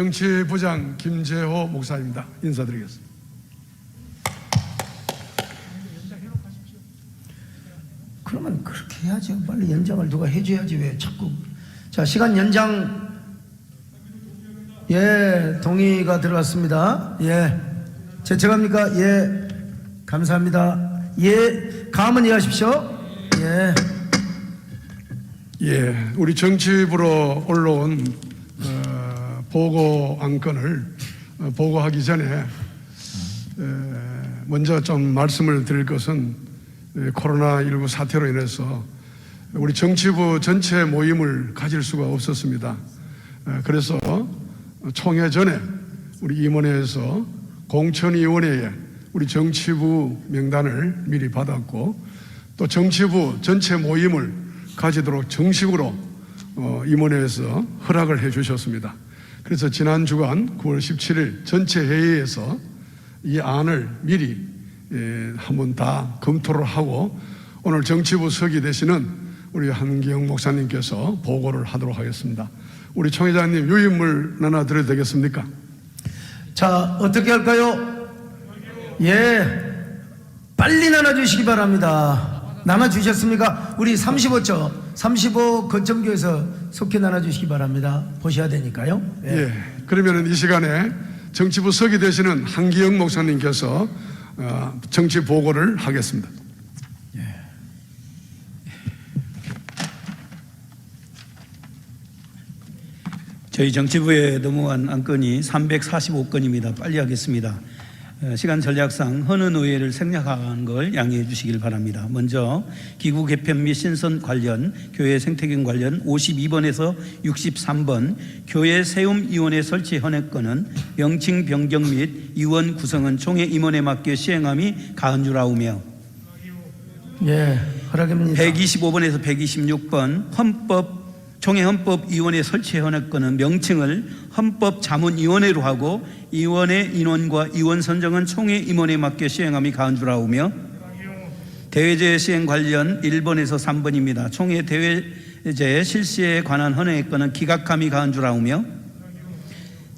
정치부장 김재호 목사입니다. 인사드리겠습니다. 그러면 그렇게 해야죠. 빨리 연장을 누가 해줘야지 왜 자꾸 자 시간 연장 예 동의가 들어왔습니다. 예 제청합니까? 예 감사합니다. 예 감은 이해하십시오. 예 예, 우리 정치부로 올라온 어, 보고 안건을 어, 보고하기 전에 에, 먼저 좀 말씀을 드릴 것은 에, 코로나19 사태로 인해서 우리 정치부 전체 모임을 가질 수가 없었습니다. 에, 그래서 총회 전에 우리 임원회에서 공천위원회에 우리 정치부 명단을 미리 받았고 또 정치부 전체 모임을 가지도록 정식으로 어, 임원회에서 허락을 해 주셨습니다. 그래서 지난 주간 9월 17일 전체 회의에서 이 안을 미리 예, 한번 다 검토를 하고 오늘 정치부 서기 되시는 우리 한기영 목사님께서 보고를 하도록 하겠습니다. 우리 총회장님 유인물 나눠 드려도 되겠습니까? 자, 어떻게 할까요? 예. 빨리 나눠주시기 바랍니다. 나눠주셨습니까? 우리 35조, 35 거점교에서 속히 나눠주시기 바랍니다. 보셔야 되니까요. 예. 예. 그러면 이 시간에 정치부 서기 되시는 한기영 목사님께서 어, 정치 보고를 하겠습니다. 저희 정치부에 넘어간 안건이 345건입니다. 빨리 하겠습니다. 어, 시간 전략상 헌은 의회를 생략한 걸 양해해 주시길 바랍니다. 먼저 기구 개편 및 신선 관련 교회 생태경 관련 52번에서 63번 교회 세움 위원회 설치 헌액건은 명칭 변경 및 위원 구성은 총회 임원에 맡겨 시행함이 아우며 예. 허락입니다. 125번에서 126번 헌법 총회 헌법위원회 설치 헌액권은 명칭을 헌법자문위원회로 하고 위원회 인원과 위원 선정은 총회 임원에 맡겨 시행함이 가한 줄 아우며 대외제 시행 관련 1번에서 3번입니다. 총회 대외제 실시에 관한 헌액권은 기각함이 가한 줄 아우며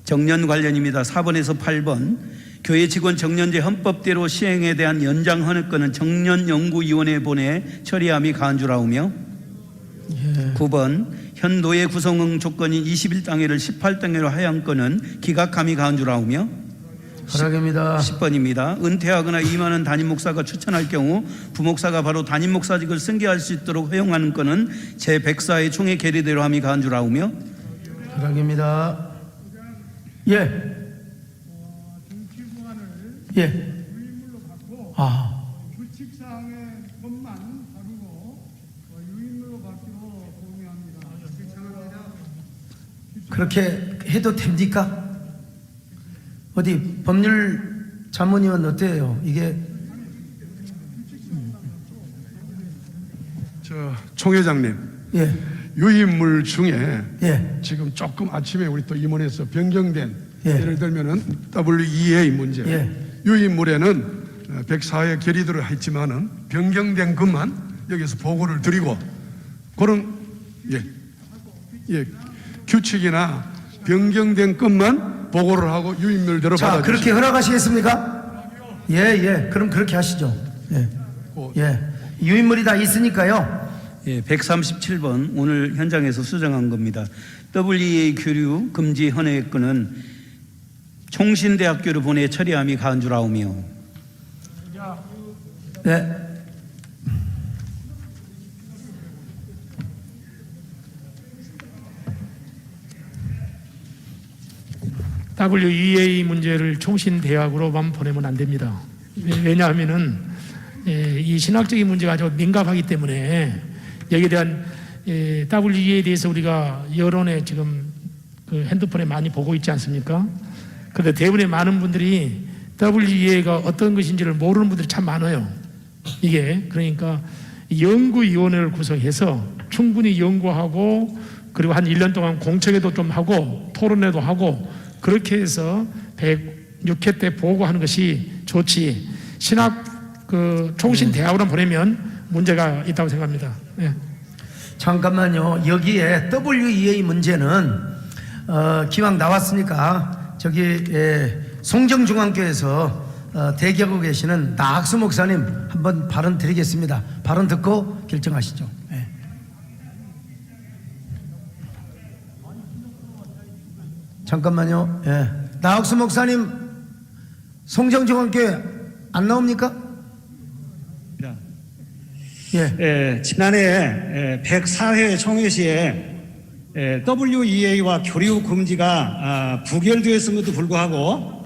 정년 관련입니다. 4번에서 8번 교회 직원 정년제 헌법대로 시행에 대한 연장 헌액권은 정년연구위원회 보내 처리함이 가한 줄 아우며 9번 현 노예 구성 조건인 21당회를 18당회로 하향 건은 기각함이 가한 줄 아우며 허락입니다. 10번입니다. 은퇴하거나 이만한 담임 목사가 추천할 경우 부목사가 바로 담임 목사직을 승계할 수 있도록 허용하는 건은 제104의 총회 계례대로 함이 가한 줄 아우며 허락입니다. 예. 예. 아, 규칙사항의 것만 다루고 어, 유인물로 받기로 공유합니다. 그렇게 해도 됩니까? 어디 법률 자문위원 어때요? 이게 저 총회장님 예. 유인물 중에 예. 지금 조금 아침에 우리 또 임원에서 변경된 예. 예를 들면은 WEA 문제 예. 유인물에는 104회 결의대로 했지만은 변경된 것만 여기서 보고를 드리고 그런 예, 예 규칙이나 변경된 것만 보고를 하고 유인물대로 자, 받아주시죠. 그렇게 허락하시겠습니까? 예, 예. 그럼 그렇게 하시죠. 예. 어, 예. 유인물이 다 있으니까요. 예, 137번 오늘 현장에서 수정한 겁니다. WEA 교류 금지 헌액 건은 총신대학교로 보내 처리함이 아우며 네. WEA 문제를 총신 대학으로만 보내면 안 됩니다. 왜- 왜냐하면은 예, 이 신학적인 문제가 아주 민감하기 때문에 여기에 대한 예, WEA에 대해서 우리가 여론에 지금 그 핸드폰에 많이 보고 있지 않습니까? 그런데 대부분의 많은 분들이 WEA가 어떤 것인지를 모르는 분들이 참 많아요. 이게 그러니까 연구위원회를 구성해서 충분히 연구하고 그리고 한 1년 동안 공청회도 좀 하고 토론회도 하고 그렇게 해서 106회 때 보고하는 것이 좋지 신학 그 총신 대학으로 보내면 문제가 있다고 생각합니다. 예. 잠깐만요. 여기에 WEA 문제는 어, 기왕 나왔으니까 저기 예, 송정중앙교에서 어, 대기하고 계시는 나학수 목사님 한번 발언 드리겠습니다. 발언 듣고 결정하시죠. 잠깐만요. 예. 나학수 목사님 송정중앙교회 안 나옵니까? 예. 예, 지난해 104회 총회 시에 예, WEA와 교류 금지가 아, 부결되었음에도 불구하고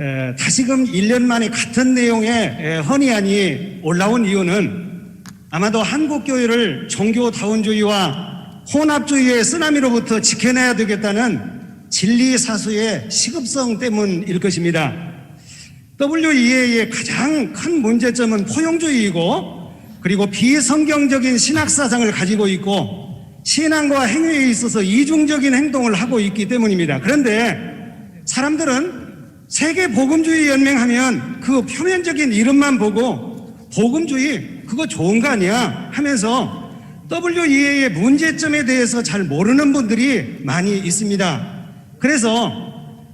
예, 다시금 1년 만에 같은 내용의 예, 헌의안이 올라온 이유는 아마도 한국 교회를 종교다원주의와 혼합주의의 쓰나미로부터 지켜내야 되겠다는 진리 사수의 시급성 때문일 것입니다. WEA의 가장 큰 문제점은 포용주의이고 그리고 비성경적인 신학 사상을 가지고 있고 신앙과 행위에 있어서 이중적인 행동을 하고 있기 때문입니다. 그런데 사람들은 세계 복음주의 연맹하면 그 표면적인 이름만 보고 복음주의 그거 좋은 거 아니야 하면서 WEA의 문제점에 대해서 잘 모르는 분들이 많이 있습니다. 그래서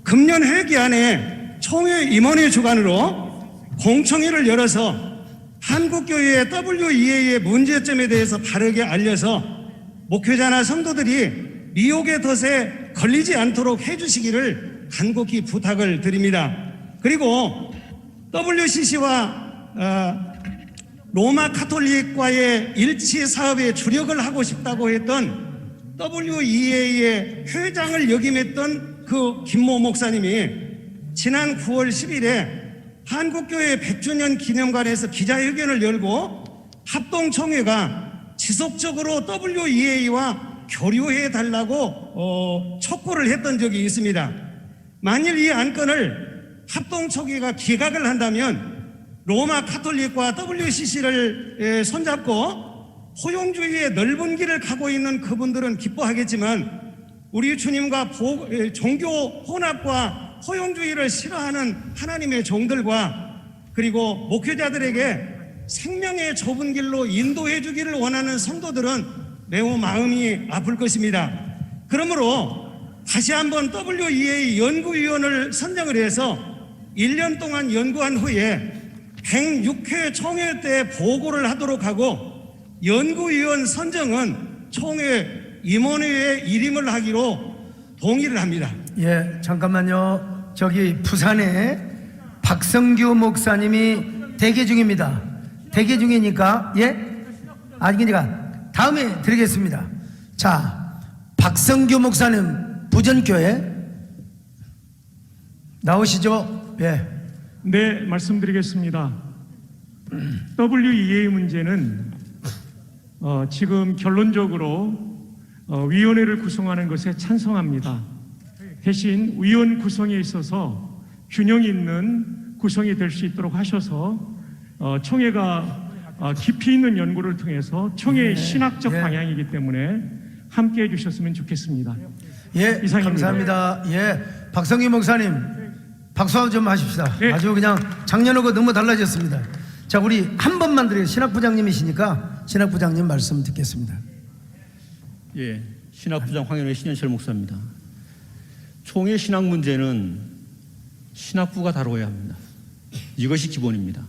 금년 회기 안에 총회 임원회 주관으로 공청회를 열어서 한국교회의 WEA의 문제점에 대해서 바르게 알려서 목회자나 성도들이 미혹의 덫에 걸리지 않도록 해주시기를 간곡히 부탁을 드립니다. 그리고 WCC와 어, 로마 카톨릭과의 일치 사업에 주력을 하고 싶다고 했던 WEA의 회장을 역임했던 그 김모 목사님이 지난 9월 10일에 한국교회 100주년 기념관에서 기자회견을 열고 합동총회가 지속적으로 WEA와 교류해 달라고 어, 촉구를 했던 적이 있습니다. 만일 이 안건을 합동총회가 기각을 한다면 로마 카톨릭과 WCC를 손잡고 포용주의의 넓은 길을 가고 있는 그분들은 기뻐하겠지만 우리 주님과 보- 에, 종교 혼합과 포용주의를 싫어하는 하나님의 종들과 그리고 목회자들에게 생명의 좁은 길로 인도해 주기를 원하는 성도들은 매우 마음이 아플 것입니다. 그러므로 다시 한번 WEA 연구위원을 선정을 해서 1년 동안 연구한 후에 106회 총회 때 보고를 하도록 하고 연구위원 선정은 총회 임원회에 일임을 하기로 동의를 합니다. 예, 잠깐만요. 저기 부산에 박성규 목사님이 대기 중입니다. 대기 중이니까 예? 아니니까 다음에 드리겠습니다. 자, 박성규 목사님 부전교회 나오시죠? 예. 네, 말씀드리겠습니다. WEA 문제는 어, 지금 결론적으로 어, 위원회를 구성하는 것에 찬성합니다. 대신 위원 구성에 있어서 균형 있는 구성이 될 수 있도록 하셔서 어, 총회가 어, 깊이 있는 연구를 통해서 총회의 신학적 예. 방향이기 때문에 함께 해주셨으면 좋겠습니다. 예, 이상입니다. 감사합니다. 예, 박성규 목사님 박수 좀 하십시다. 네. 아주 그냥 작년하고 너무 달라졌습니다. 자, 우리 한 번만 드려요. 신학부장님이시니까 신학부장님 말씀 듣겠습니다. 예, 신학부장 황현의 신현철 목사입니다. 총회 신학 문제는 신학부가 다뤄야 합니다. 이것이 기본입니다.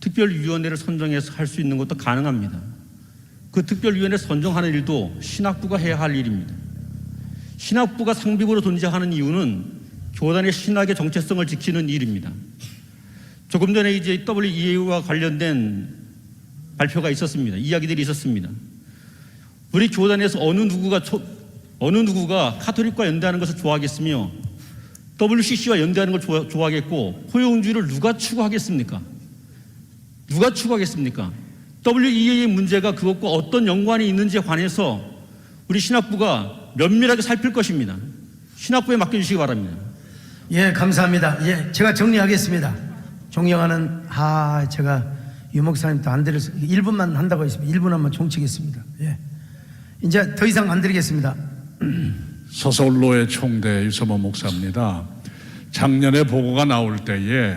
특별위원회를 선정해서 할 수 있는 것도 가능합니다. 그 특별위원회 선정하는 일도 신학부가 해야 할 일입니다. 신학부가 상비부로 존재하는 이유는 교단의 신학의 정체성을 지키는 일입니다. 조금 전에 이제 WEA와 관련된 발표가 있었습니다. 이야기들이 있었습니다. 우리 교단에서 어느 누구가 초- 어느 누구가 카톨릭과 연대하는 것을 좋아하겠으며 WCC와 연대하는 걸 좋아, 좋아하겠고 포용주의를 누가 추구하겠습니까? 누가 추구하겠습니까? WEA의 문제가 그것과 어떤 연관이 있는지에 관해서 우리 신학부가 면밀하게 살필 것입니다. 신학부에 맡겨주시기 바랍니다. 예, 감사합니다. 예, 제가 정리하겠습니다. 존경하는 아, 제가 유 목사님도 안수 1분만 한다고 했습니다. 1분 한번 종치겠습니다. 예. 이제 더 이상 안 드리겠습니다. 서서울로의 총대 유서모 목사입니다. 작년에 보고가 나올 때에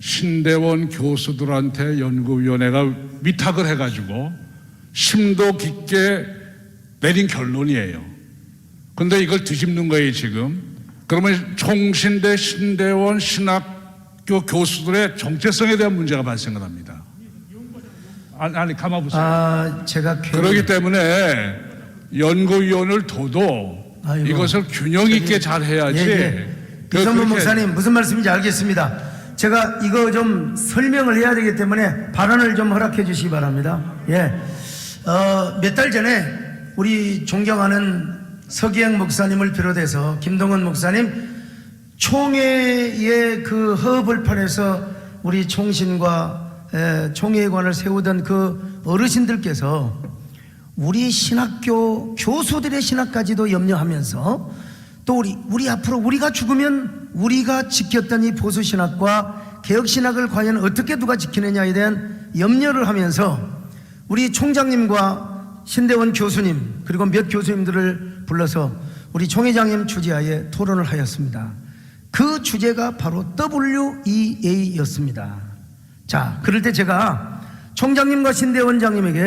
신대원 교수들한테 연구위원회가 위탁을 해가지고 심도 깊게 내린 결론이에요. 근데 이걸 뒤집는 거예요, 지금. 그러면 총신대 신대원 신학교 교수들의 정체성에 대한 문제가 발생을 합니다. 아니, 아니 가만 보세요. 아, 제가 괜히- 그렇기 때문에 연구위원을 둬도 아이고. 이것을 균형 있게 잘 해야지. 예, 예. 그- 이성문 목사님 무슨 말씀인지 알겠습니다. 제가 이거 좀 설명을 해야 되기 때문에 발언을 좀 허락해 주시기 바랍니다. 예. 어, 몇 달 전에 우리 존경하는 서기영 목사님을 비롯해서 김동원 목사님 총회의 그 허벌판에서 우리 총신과 에, 총회관을 세우던 그 어르신들께서 우리 신학교 교수들의 신학까지도 염려하면서 또 우리 우리 앞으로 우리가 죽으면 우리가 지켰던 이 보수 신학과 개혁 신학을 과연 어떻게 누가 지키느냐에 대한 염려를 하면서 우리 총장님과 신대원 교수님 그리고 몇 교수님들을 불러서 우리 총회장님 주재하에 토론을 하였습니다. 그 주제가 바로 WEA였습니다. 자, 그럴 때 제가 총장님과 신대 원장님에게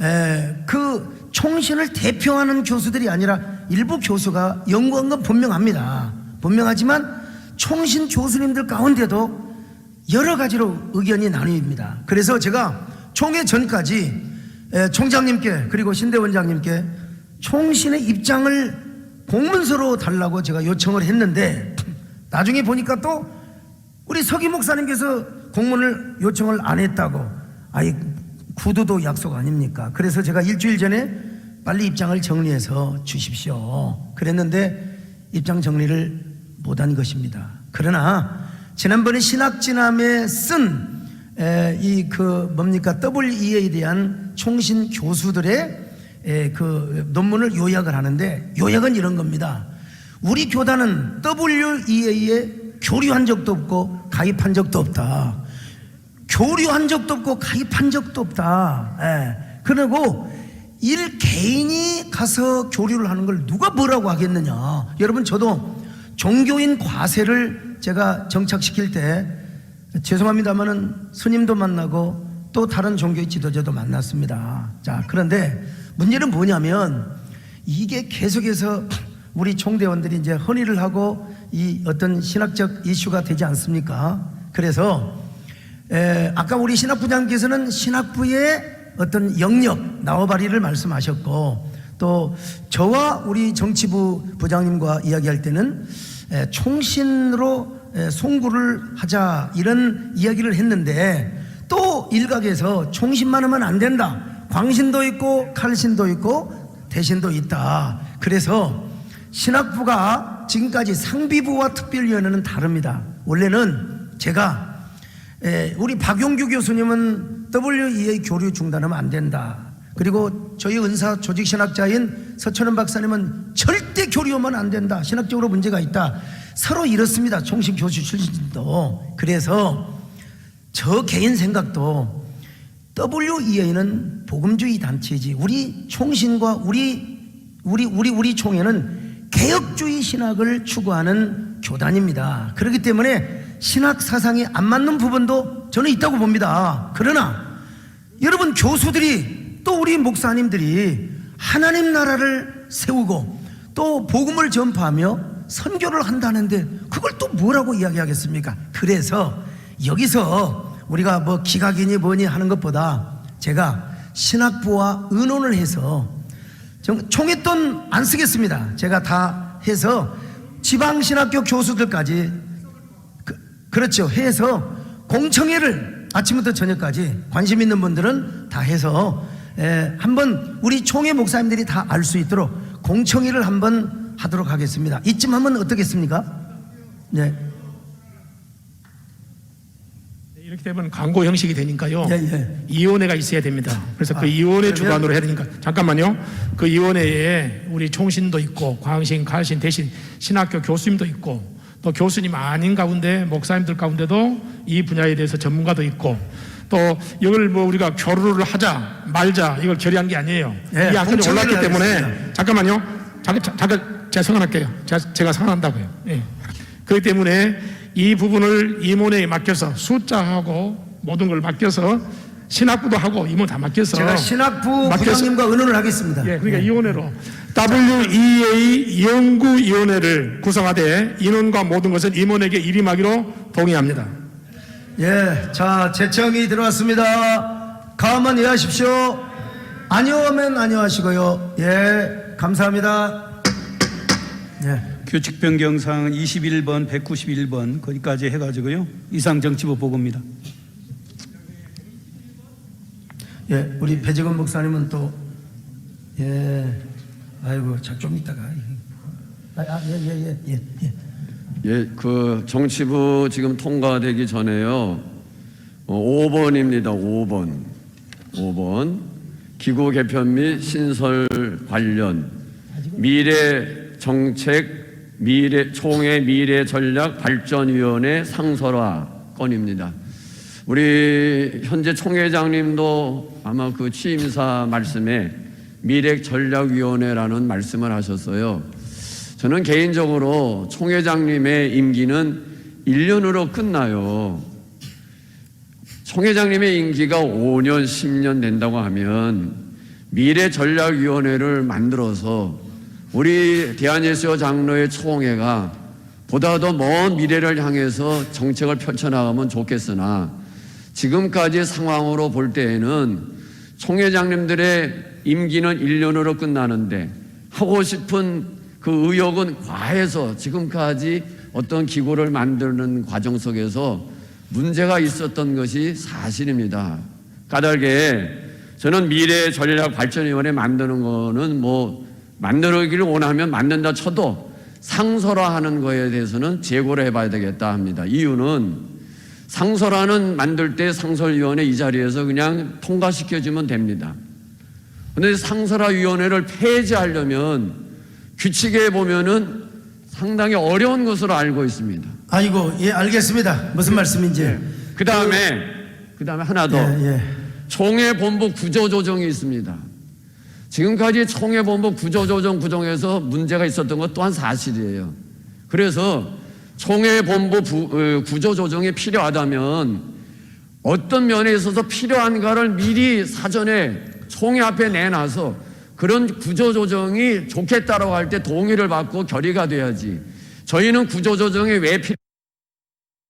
에, 그 총신을 대표하는 교수들이 아니라 일부 교수가 연구한 건 분명합니다. 분명하지만 총신 교수님들 가운데도 여러 가지로 의견이 나뉩니다. 그래서 제가 총회 전까지 에, 총장님께 그리고 신대 원장님께 총신의 입장을 공문서로 달라고 제가 요청을 했는데 나중에 보니까 또 우리 서기 목사님께서 공문을 요청을 안 했다고 아이 구두도 약속 아닙니까? 그래서 제가 일주일 전에 빨리 입장을 정리해서 주십시오. 그랬는데 입장 정리를 못한 것입니다. 그러나 지난번에 신학진함에 쓴 이 그 뭡니까 WEA에 대한 총신 교수들의 에, 그 논문을 요약을 하는데 요약은 이런 겁니다. 우리 교단은 WEA에 교류한 적도 없고 가입한 적도 없다. 교류한 적도 없고 가입한 적도 없다. 예. 그리고 일 개인이 가서 교류를 하는 걸 누가 뭐라고 하겠느냐. 여러분 저도 종교인 과세를 제가 정착시킬 때 죄송합니다만은 스님도 만나고 또 다른 종교의 지도자도 만났습니다. 자, 그런데 문제는 뭐냐면 이게 계속해서 우리 총대원들이 이제 헌의를 하고 이 어떤 신학적 이슈가 되지 않습니까? 그래서 에, 아까 우리 신학부장께서는 신학부의 어떤 영역 나와바리를 말씀하셨고 또 저와 우리 정치부 부장님과 이야기할 때는 에, 총신으로 에, 송구를 하자 이런 이야기를 했는데 또 일각에서 총신만 하면 안 된다. 광신도 있고 칼신도 있고 대신도 있다. 그래서 신학부가 지금까지 상비부와 특별위원회는 다릅니다. 원래는 제가 에, 우리 박용규 교수님은 WEA 교류 중단하면 안 된다. 그리고 저희 은사 조직 신학자인 서천원 박사님은 절대 교류하면 안 된다. 신학적으로 문제가 있다. 서로 이렇습니다. 총신 교수 출신도. 그래서 저 개인 생각도 WEA는 복음주의 단체지. 우리 총신과 우리 우리 우리 우리 총회는 개혁주의 신학을 추구하는 교단입니다. 그렇기 때문에 신학 사상이 안 맞는 부분도 저는 있다고 봅니다. 그러나 여러분 교수들이 또 우리 목사님들이 하나님 나라를 세우고 또 복음을 전파하며 선교를 한다는데 그걸 또 뭐라고 이야기하겠습니까? 그래서 여기서 우리가 뭐 기각이니 뭐니 하는 것보다 제가 신학부와 의논을 해서 정- 총회돈 안 쓰겠습니다. 제가 다 해서 지방신학교 교수들까지 그, 그렇죠. 해서 공청회를 아침부터 저녁까지 관심 있는 분들은 다 해서 에, 한번 우리 총회 목사님들이 다 알 수 있도록 공청회를 한번 하도록 하겠습니다. 이쯤 하면 어떻겠습니까? 네. 이렇게 되면 광고 형식이 되니까요. 예, 예. 위원회가 있어야 됩니다. 그래서 아, 그 위원회 그러면- 주관으로 해야 되니까 잠깐만요. 그 위원회에 우리 총신도 있고 광신, 칼신, 대신 신학교 교수님도 있고 또 교수님 아닌 가운데 목사님들 가운데도 이 분야에 대해서 전문가도 있고 또 이걸 뭐 우리가 교류를 하자 말자 이걸 결의한 게 아니에요. 예, 이 공청회를 올랐기 때문에. 잠깐만요. 잠깐 잠깐 제가 성안할게요. 제가, 제가 성안한다고요. 예. 그렇기 때문에 이 부분을 임원회에 맡겨서 숫자하고 모든 걸 맡겨서 신학부도 하고 임원 다 맡겨서 제가 신학부 맡겨서- 부장님과 의논을 하겠습니다. 예, 그러니까 위원회로 WEA 연구위원회를 구성하되 인원과 모든 것을 임원에게 일임하기로 동의합니다. 예, 자 제청이 들어왔습니다. 가만 이해하십시오. 아니요 하면 아니요 하시고요. 예, 감사합니다. 예. 규칙 변경 사항은 21번, 191번 거기까지 해가지고요. 이상 정치부 보고입니다. 예, 우리 배재건 목사님은 또, 예, 아이고, 자, 좀 이따가. 아, 아, 예, 예, 예, 예, 예. 예, 그 정치부 지금 통과되기 전에요. 어, 5번입니다. 5번. 5번. 기구 개편 및 신설 관련 미래 정책 미래 총회 미래 전략 발전위원회 상설화 건입니다. 우리 현재 총회장님도 아마 그 취임사 말씀에 미래 전략위원회라는 말씀을 하셨어요. 저는 개인적으로 총회장님의 임기는 1년으로 끝나요. 총회장님의 임기가 5년, 10년 된다고 하면 미래전략위원회를 만들어서 우리 대한예수교 장로의 총회가 보다 더 먼 미래를 향해서 정책을 펼쳐나가면 좋겠으나 지금까지 상황으로 볼 때에는 총회장님들의 임기는 1년으로 끝나는데 하고 싶은 그 의욕은 과해서 지금까지 어떤 기구를 만드는 과정 속에서 문제가 있었던 것이 사실입니다. 까닭에 저는 미래 전략 발전위원회 만드는 거는 뭐 만들기를 원하면 만든다 쳐도 상설화하는 거에 대해서는 재고를 해봐야 되겠다 합니다. 이유는 상설화는 만들 때 상설위원회 이 자리에서 그냥 통과시켜주면 됩니다. 그런데 상설화위원회를 폐지하려면 규칙에 보면은 상당히 어려운 것으로 알고 있습니다. 아이고, 예, 알겠습니다. 무슨 말씀인지. 그 다음에 그 다음에 하나 더 예, 예. 총회 본부 구조 조정이 있습니다. 지금까지 총회 본부 구조 조정 구정에서 문제가 있었던 것 또한 사실이에요. 그래서 총회 본부 부- 어, 구조 조정이 필요하다면 어떤 면에 있어서 필요한가를 미리 사전에 총회 앞에 내놔서 그런 구조 조정이 좋겠다라고 할 때 동의를 받고 결의가 돼야지. 저희는 구조 조정이 왜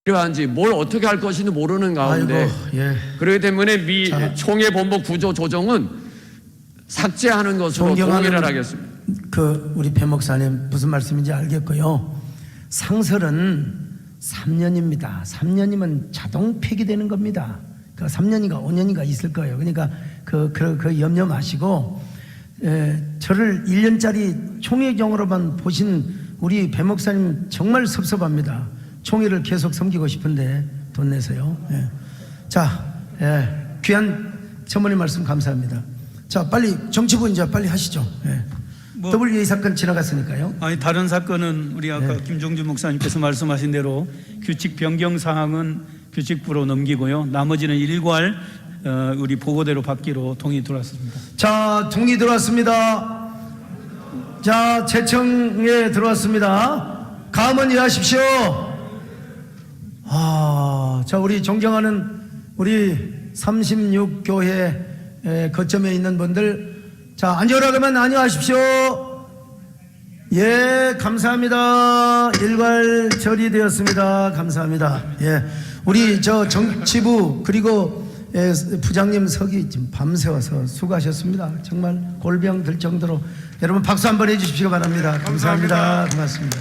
필요한지 뭘 어떻게 할 것인지 모르는 가운데 아이고, 예. 그렇기 때문에 미 자. 총회 본부 구조 조정은 삭제하는 것으로 동의를 하겠습니다. 그 우리 배 목사님 무슨 말씀인지 알겠고요. 상설은 3년입니다. 3년이면 자동 폐기되는 겁니다. 그 3년인가 5년인가 있을 거예요. 그러니까 그, 그, 그 염려 마시고 에, 저를 1년짜리 총회경으로만 보신 우리 배 목사님 정말 섭섭합니다. 총회를 계속 섬기고 싶은데 돈 내서요. 예. 자, 예. 귀한 전문의 말씀 감사합니다. 자, 빨리 정치부 이제 빨리 하시죠. 예. 뭐- WA 사건 지나갔으니까요. 아니 다른 사건은 우리 아까 네. 김종주 목사님께서 말씀하신 대로 규칙 변경 사항은 규칙부로 넘기고요. 나머지는 일괄 어, 우리 보고대로 받기로 동의 들어왔습니다. 자, 동의 들어왔습니다. 자, 재청에 들어왔습니다. 감원 이해하십시오. 아, 자, 우리 존경하는 우리 36교회 거점에 있는 분들, 자, 안녕하라 그러면 안녕하십시오. 예, 감사합니다. 일괄 처리되었습니다. 감사합니다. 예, 우리 저 정치부 그리고 예, 부장님 석이 지금 밤새워서 수고하셨습니다. 정말 골병 들 정도로 여러분 박수 한번 해주십시오 바랍니다. 감사합니다. 고맙습니다.